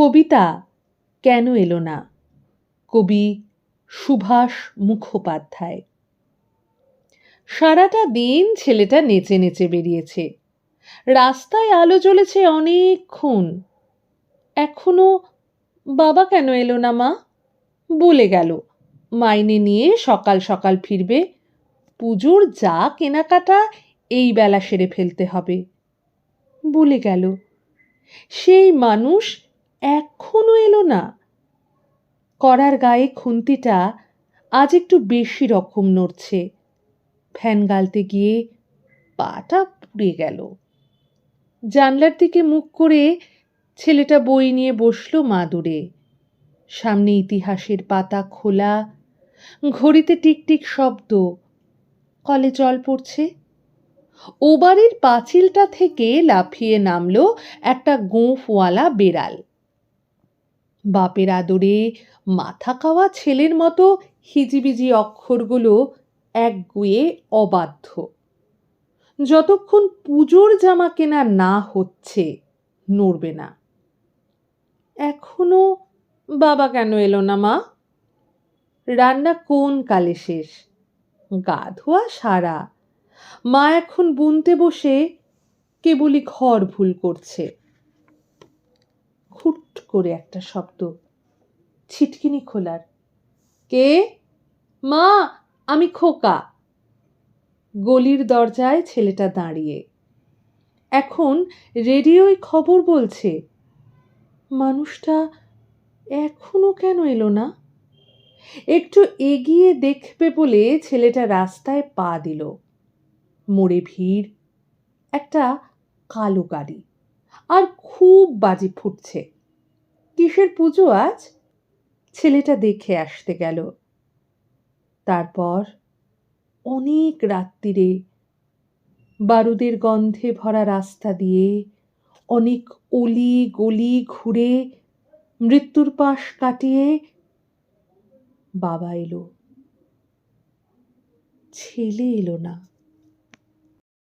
কবিতা কেন এলো না? কবি সুভাষ মুখোপাধ্যায়। সারাটা দিন ছেলেটা নেচে নেচে বেরিয়েছে। রাস্তায় আলো জ্বলেছে অনেকক্ষণ। এখনও বাবা কেন এলো না মা? বলে গেল। মাইনে নিয়ে সকাল সকাল ফিরবে। পুজোর যা কেনাকাটা এই বেলা সেরে ফেলতে হবে। বলে গেল। সেই মানুষ এখনও এলো না। করার গায়ে খুন্তিটা আজ একটু বেশি রকম নড়ছে। ফ্যান গালতে গিয়ে পাটা পুড়ে গেল। জানলার দিকে মুখ করে ছেলেটা বই নিয়ে বসল মাদুরে। সামনে ইতিহাসের পাতা খোলা, ঘড়িতে টিকটিক শব্দ। কলে জল পড়ছে। ও বাড়ির পাঁচিলটা থেকে লাফিয়ে নামলো একটা গোঁফওয়ালা বেড়াল। বাপের আদরে মাথা খাওয়া ছেলের মতো হিজিবিজি অক্ষরগুলো একগুয়ে অবাধ্য। যতক্ষণ পুজোর জামা কেনা না হচ্ছে, নড়বে না। এখনও বাবা কেন এলো না মা? রান্না কোন কালে শেষ? গা ধোয়া সারা। মা এখন বুনতে বসে কেবলই ঘর ভুল করছে। করে একটা শব্দ। ছিটকিনি খোলার। কে? মা, আমি খোকা। গলির দরজায় ছেলেটা দাঁড়িয়ে। এখন রেডিওয় খবর বলছে, মানুষটা এখনও কেন এলো না? একটু এগিয়ে দেখবে বলে ছেলেটা রাস্তায় পা দিল। মোড়ে ভিড়, একটা কালো গাড়ি, আর খুব বাজি ফুটছে। কিসের পুজো আজ? ছেলেটা দেখে আসতে গেল। তারপর অনেক রাত্রিরে বারুদের গন্ধে ভরা রাস্তা দিয়ে অনেক অলি গলি ঘুরে মৃত্যুর পাশ কাটিয়ে বাবা এলো। ছেলে এলো না।